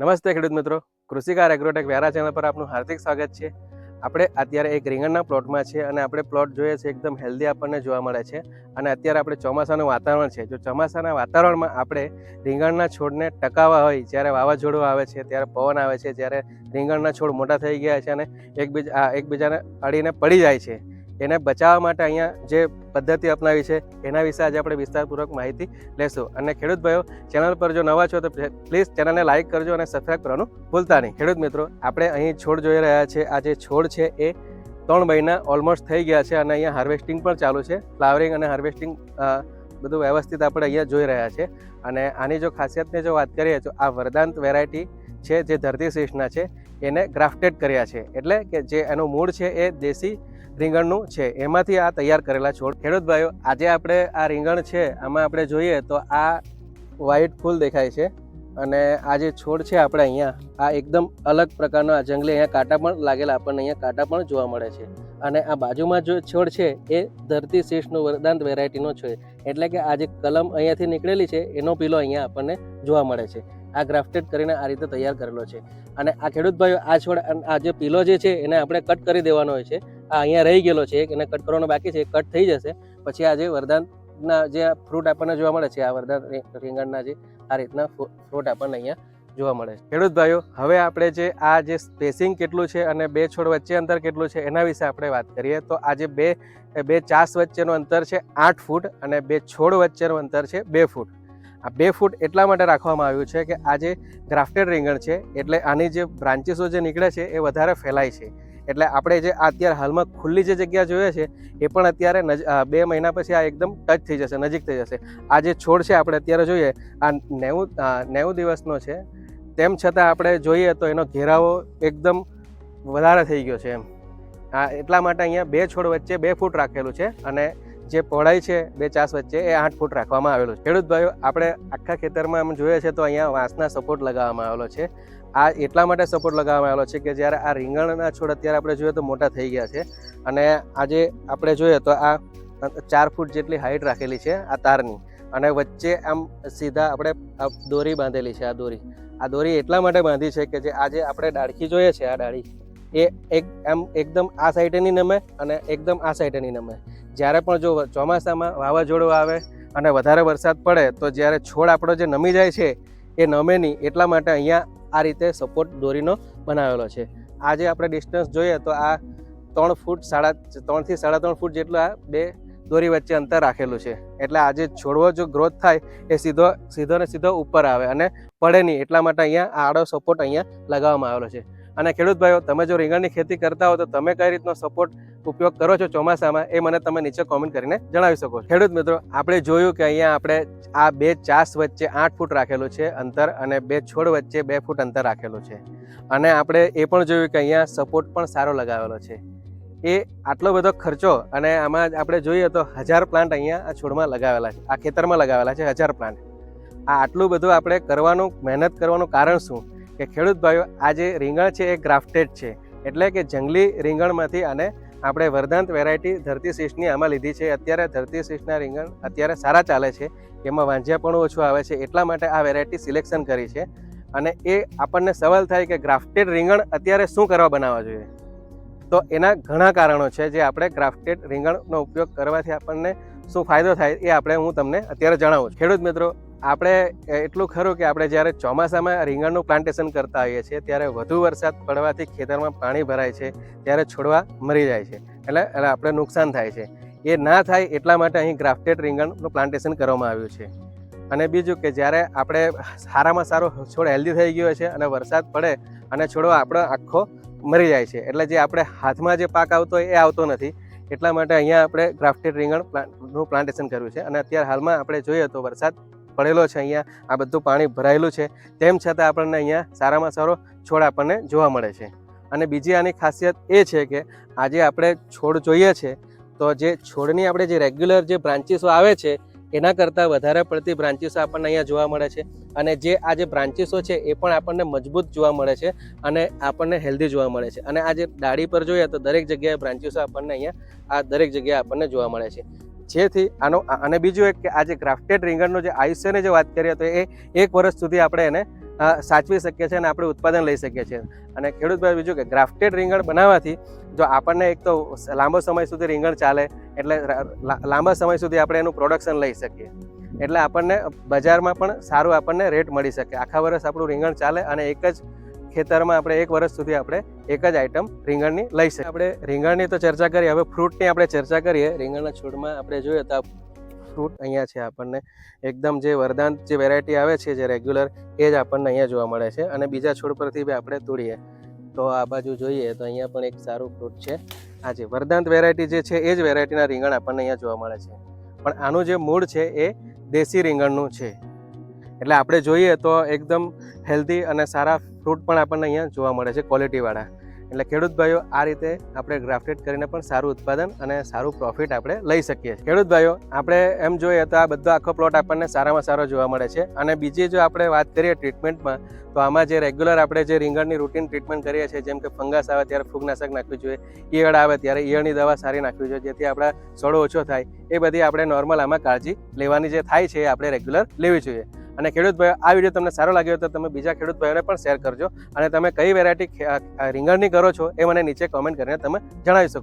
નમસ્તે ખેડૂત મિત્રો. કૃષિકાર એગ્રોટેક વ્યારા ચેનલ પર આપનું હાર્દિક સ્વાગત છે. આપણે અત્યારે એક રીંગણના પ્લોટમાં છે અને આપણે પ્લોટ જોઈએ છે એકદમ હેલ્ધી આપણને જોવા મળે છે. અને અત્યારે આપણે ચોમાસાનું વાતાવરણ છે. જો ચોમાસાના વાતાવરણમાં આપણે રીંગણના છોડને ટકાવવા હોય, જ્યારે વાવાઝોડું આવે છે, ત્યારે પવન આવે છે, જ્યારે રીંગણના છોડ મોટા થઈ ગયા છે અને એકબીજા એકબીજાને અડીને પડી જાય છે. એને બચાવવા માટે અહીંયા જે પદ્ધતિ અપનાવી છે, એના વિશે આજે આપણે વિસ્તારપૂર્વક માહિતી લેશું. અને ખેડૂત ભાઈઓ, ચેનલ પર જો નવા છો તો પ્લીઝ ચેનલને લાઇક કરજો અને સબસ્ક્રાઈબ કરવાનું ભૂલતા નહીં. ખેડૂત મિત્રો, આપણે અહીં છોડ જોઈ રહ્યા છે આ જે છોડ છે એ ત્રણ મહિના ઓલમોસ્ટ થઈ ગયા છે અને અહીંયા હાર્વેસ્ટિંગ પણ ચાલુ છે. ફ્લાવરિંગ અને હાર્વેસ્ટિંગ બધું વ્યવસ્થિત આપણે અહીંયા જોઈ રહ્યા છે. અને આની જો ખાસિયતની જો વાત કરીએ તો આ વરદાંત વેરાયટી છે, જે ધરતી શીષના છે, એને ગ્રાફ્ટેડ કર્યા છે. એટલે કે જે એનું મૂળ છે એ દેશી રીંગણનું છે, એમાંથી આ તૈયાર કરેલા છોડ. ખેડૂત ભાઈઓ, આજે આપણે આ રીંગણ છે, આમાં આપણે જોઈએ તો આ વ્હાઈટ ફૂલ દેખાય છે અને આ જે છોડ છે આપણે અહીંયા, આ એકદમ અલગ પ્રકારનો આ જંગલી અહીંયા કાંટા પણ લાગેલા, આપણને અહીંયા કાંટા પણ જોવા મળે છે. અને આ બાજુમાં જો છોડ છે, એ ધરતી શીશનું વરદાંત વેરાયટીનો છે. એટલે કે આ જે કલમ અહીંયાથી નીકળેલી છે, એનો પીલો અહીંયા આપણને જોવા મળે છે. આ ગ્રાફ્ટેડ કરીને આ રીતે તૈયાર કરેલો છે. અને આ ખેડૂત ભાઈઓ, આ છોડ, આ જે પીલો જે છે, એને આપણે કટ કરી દેવાનો હોય છે. આ અહીંયા રહી ગયેલો છે એને કટ કરવાનો બાકી છે કટ થઈ જશે. પછી આ જે વરદાનના જે ફ્રૂટ આપણને જોવા મળે છે, આ વરદાન રીંગણના જે આ રીતના ફ્રૂટ આપણને અહીંયા જોવા મળે છે. ખેડૂત ભાઈઓ, હવે આપણે જે આ જે સ્પેસિંગ કેટલું છે અને બે છોડ વચ્ચે અંતર કેટલું છે એના વિશે આપણે વાત કરીએ. તો આ જે બે બે ચાસ વચ્ચેનું અંતર છે આઠ ફૂટ અને બે છોડ વચ્ચેનું અંતર છે બે ફૂટ. આ બે ફૂટ એટલા માટે રાખવામાં આવ્યું છે કે આ જે ગ્રાફ્ટેડ રીંગણ છે, એટલે આની જે બ્રાન્ચીસો જે નીકળે છે એ વધારે ફેલાય છે. એટલે આપણે જે અત્યારે હાલમાં ખુલ્લી જે જગ્યા જોઈએ છે, એ પણ અત્યારે બે મહિના પછી આ એકદમ ટચ થઈ જશે, નજીક થઈ જશે. આ જે છોડ છે આપણે અત્યારે જોઈએ, આ નેવું નેવું દિવસનો છે. તેમ છતાં આપણે જોઈએ તો એનો ઘેરાવો એકદમ વધારે થઈ ગયો છે એમ. આ એટલા માટે અહીંયા બે છોડ વચ્ચે બે ફૂટ રાખેલું છે અને જે પહોળાઈ છે, બે ચાસ વચ્ચે, એ આઠ ફૂટ રાખવામાં આવેલું છે. ખેડૂત ભાઈઓ, આપણે આખા ખેતરમાં આમ જોઈએ છે તો અહીંયા વાંસના સપોર્ટ લગાવવામાં આવેલો છે. આ એટલા માટે સપોર્ટ લગાવવામાં આવેલો છે કે જ્યારે આ રીંગણના છોડ અત્યારે આપણે જોઈએ તો મોટા થઈ ગયા છે. અને આજે આપણે જોઈએ તો આ ચાર ફૂટ જેટલી હાઈટ રાખેલી છે આ તારની. અને વચ્ચે આમ સીધા આપણે દોરી બાંધેલી છે, આ દોરી. આ દોરી એટલા માટે બાંધી છે કે જે આજે આપણે ડાળખી જોઈએ છે, આ ડાળી. એ એક આમ એકદમ આ સાઈડે નહીં નમે અને એકદમ આ સાઈડે નહીં નમે. જ્યારે પણ જો ચોમાસામાં વાવાઝોડું આવે અને વધારે વરસાદ પડે, તો જ્યારે છોડ આપણો જે નમી જાય છે, એ નમે નહીં. એટલા માટે અહીંયા આ રીતે સપોર્ટ દોરીનો બનાવેલો છે. આજે આપણે ડિસ્ટન્સ જોઈએ તો આ ત્રણ ફૂટ સાડા ત્રણથી સાડા ત્રણ ફૂટ જેટલું આ બે દોરી વચ્ચે અંતર રાખેલું છે. એટલે આજે છોડવો જો ગ્રોથ થાય, એ સીધો સીધો ને સીધો ઉપર આવે અને પડે નહીં. એટલા માટે અહીંયા આડો સપોર્ટ અહીંયા લગાવવામાં આવેલો છે. અને ખેડૂત ભાઈઓ, તમે જો રીંગણની ખેતી કરતા હો, તો તમે કઈ રીતનો સપોર્ટ ઉપયોગ કરો છો ચોમાસામાં એ મને તમે નીચે કોમેન્ટ કરીને જણાવી શકો ખેડૂત મિત્રો, આપણે જોયું કે અહીંયા આપણે આ બે ચાસ વચ્ચે આઠ ફૂટ રાખેલું છે અંતર અને બે છોડ વચ્ચે બે ફૂટ અંતર રાખેલું છે. અને આપણે એ પણ જોયું કે અહીંયા સપોર્ટ પણ સારો લગાવેલો છે. એ આટલો બધો ખર્ચો અને આમાં આપણે જોઈએ તો હજાર પ્લાન્ટ અહીંયા આ છોડમાં લગાવેલા છે, આ ખેતરમાં લગાવેલા છે હજાર પ્લાન્ટ આ આટલું બધું આપણે કરવાનું, મહેનત કરવાનું કારણ શું? કે ખેડૂત ભાઈઓ, આ જે રીંગણ છે એ ગ્રાફ્ટેડ છે. એટલે કે જંગલી રીંગણમાંથી અને આપણે વરદાંત વેરાયટી ધરતી શીશની આમાં લીધી છે. અત્યારે ધરતી શીશના રીંગણ અત્યારે સારા ચાલે છે. એમાં વાંઝિયા પણ ઓછું આવે છે. એટલા માટે આ વેરાયટી સિલેક્શન કરી છે. અને એ આપણને સવાલ થાય કે ગ્રાફ્ટેડ રીંગણ અત્યારે શું કરવા બનાવવા જોઈએ? તો એના ઘણા કારણો છે જે આપણે ગ્રાફ્ટેડ રીંગણનો ઉપયોગ કરવાથી આપણને શું ફાયદો થાય એ આપણે હું તમને અત્યારે જણાવું ખેડૂત મિત્રો આપણે એટલું ખરું કે આપણે જ્યારે ચોમાસામાં રીંગણનું પ્લાન્ટેશન કરતા હોઈએ છીએ, ત્યારે વધુ વરસાદ પડવાથી ખેતરમાં પાણી ભરાય છે, ત્યારે છોડવા મરી જાય છે. એટલે એટલે આપણે નુકસાન થાય છે. એ ના થાય એટલા માટે અહીં ગ્રાફ્ટેડ રીંગણનું પ્લાન્ટેશન કરવામાં આવ્યું છે. અને બીજું કે જ્યારે આપણે સારામાં સારો છોડ હેલ્ધી થઈ ગયો છે અને વરસાદ પડે અને છોડો આપણો આખો મરી જાય છે. એટલે જે આપણે હાથમાં જે પાક આવતો હોય એ આવતો નથી. એટલા માટે અહીંયા આપણે ગ્રાફ્ટેડ રીંગણ પ્લાન્ટનું પ્લાન્ટેશન કર્યું છે. અને અત્યારે હાલમાં આપણે જોઈએ તો વરસાદ પડેલો છે અહીંયા, આ બધું પાણી ભરાયેલું છે. તેમ છતાં આપણને અહીંયા સારામાં સારો છોડ આપણને જોવા મળે છે. અને બીજી આની ખાસિયત એ છે કે, આજે આપણે છોડ જોઈએ છે, તો જે છોડની આપણે જે રેગ્યુલર જે બ્રાન્ચીસો આવે છે, એના કરતાં વધારે પડતી બ્રાન્ચીસો આપણને અહીંયા જોવા મળે છે. અને જે આ જે બ્રાન્ચીસો છે, એ પણ આપણને મજબૂત જોવા મળે છે અને આપણને હેલ્ધી જોવા મળે છે. અને આ જે ડાળી પર જોઈએ તો દરેક જગ્યાએ બ્રાન્ચીસો આપણને અહીંયા, આ દરેક જગ્યાએ આપણને જોવા મળે છે. જેથી આનો અને બીજું એક કે આ જે ગ્રાફ્ટેડ રીંગણનું જે આયુષ્યની જે વાત કરીએ, તો એ એક વર્ષ સુધી આપણે એને સાચવી શકીએ છીએ અને આપણે ઉત્પાદન લઈ શકીએ છીએ. અને ખેડૂત ભાઈ બીજું કે ગ્રાફ્ટેડ રીંગણ બનાવવાથી જો આપણને એક તો લાંબો સમય સુધી રીંગણ ચાલે, એટલે લાંબા સમય સુધી આપણે એનું પ્રોડક્શન લઈ શકીએ. એટલે આપણને બજારમાં પણ સારું આપણને રેટ મળી શકે. આખા વર્ષ આપણું રીંગણ ચાલે અને એક જ ખેતરમાં આપણે એક વર્ષ સુધી આપણે એક જ આઈટમ રીંગણની લઈ શકીએ. આપણે રીંગણની તો ચર્ચા કરીએ, હવે ફ્રૂટની આપણે ચર્ચા કરીએ. રીંગણના છોડમાં આપણે જોઈએ તો ફ્રૂટ અહીંયા છે આપણને એકદમ જે વરદાન, જે વેરાયટી આવે છે, જે રેગ્યુલર એ જ આપણને અહીંયા જોવા મળે છે. અને બીજા છોડ પરથી બી આપણે તોડીએ. તો આ બાજુ જોઈએ તો અહીંયા પણ એક સારું ફ્રૂટ છે. આ જે વરદાંત વેરાયટી જે છે, એ જ વેરાયટીના રીંગણ આપણને અહીંયા જોવા મળે છે. પણ આનું જે મૂળ છે, એ દેશી રીંગણનું છે. એટલે આપણે જોઈએ તો એકદમ હેલ્ધી અને સારા ફ્રૂટ પણ આપણને અહીંયા જોવા મળે છે ક્વોલિટીવાળા એટલે ખેડૂત ભાઈઓ, આ રીતે આપણે ગ્રાફ્ટેડ કરીને પણ સારું ઉત્પાદન અને સારું પ્રોફિટ આપણે લઈ શકીએ છીએ. ખેડૂત ભાઈઓ, આપણે એમ જોઈએ તો આ બધો આખો પ્લોટ આપણને સારામાં સારો જોવા મળે છે. અને બીજી જો આપણે વાત કરીએ ટ્રીટમેન્ટમાં તો આમાં જે રેગ્યુલર આપણે જે રીંગણની રૂટીન ટ્રીટમેન્ટ કરીએ છીએ, જેમ કે ફંગસ આવે ત્યારે ફૂગનાશક નાખવું જોઈએ, ઈયળ આવે ત્યારે ઈયળની દવા સારી નાખવી જોઈએ, જેથી આપણા સડો ઓછો થાય, એ બધી આપણે નોર્મલ આમાં કાળજી લેવાની જે થાય છે એ આપણે રેગ્યુલર લેવી જોઈએ. અને ખેડૂત ભાઈઓ આ વીડિયો તમને સારો લાગ્યો તો તમે બીજા ખેડૂત ભાઈઓને પણ શેર કરજો અને તમે કઈ વેરાયટી રીંગણની કરો છો એ મને નીચે કોમેન્ટ કરીને તમે જણાવી શકો.